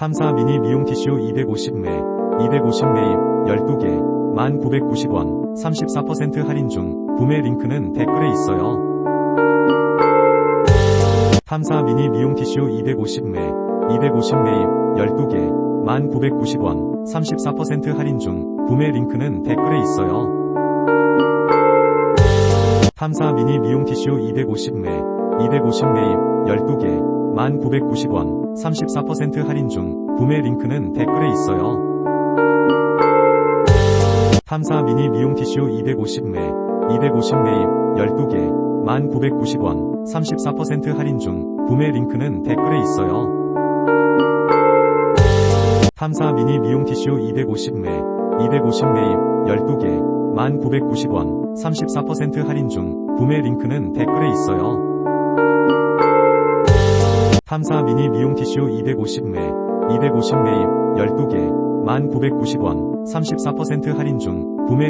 탐사 미니 미용 티슈 250매, 250매입 12개, 1,990원, 34% 할인 중, 구매 링크는 댓글에 있어요. 탐사 미니 미용 티슈 250매, 250매입 12개, 1,990원, 34% 할인 중, 구매 링크는 댓글에 있어요. 탐사 미니 미용 티슈 250매, 250매입 12개, 1,990원, 34% 할인 중, 구매 링크는 댓글에 있어요. 탐사 미니 미용 티슈 250매, 250매입 12개, 1,990원, 34% 할인 중, 구매 링크는 댓글에 있어요. 탐사 미니 미용 티슈 250매, 250매입 12개, 1,990원, 34% 할인 중, 구매 링크는 댓글에 있어요. 탐사 미니 미용 티슈 250매, 250매입 12개, 1,990원, 34% 할인 중,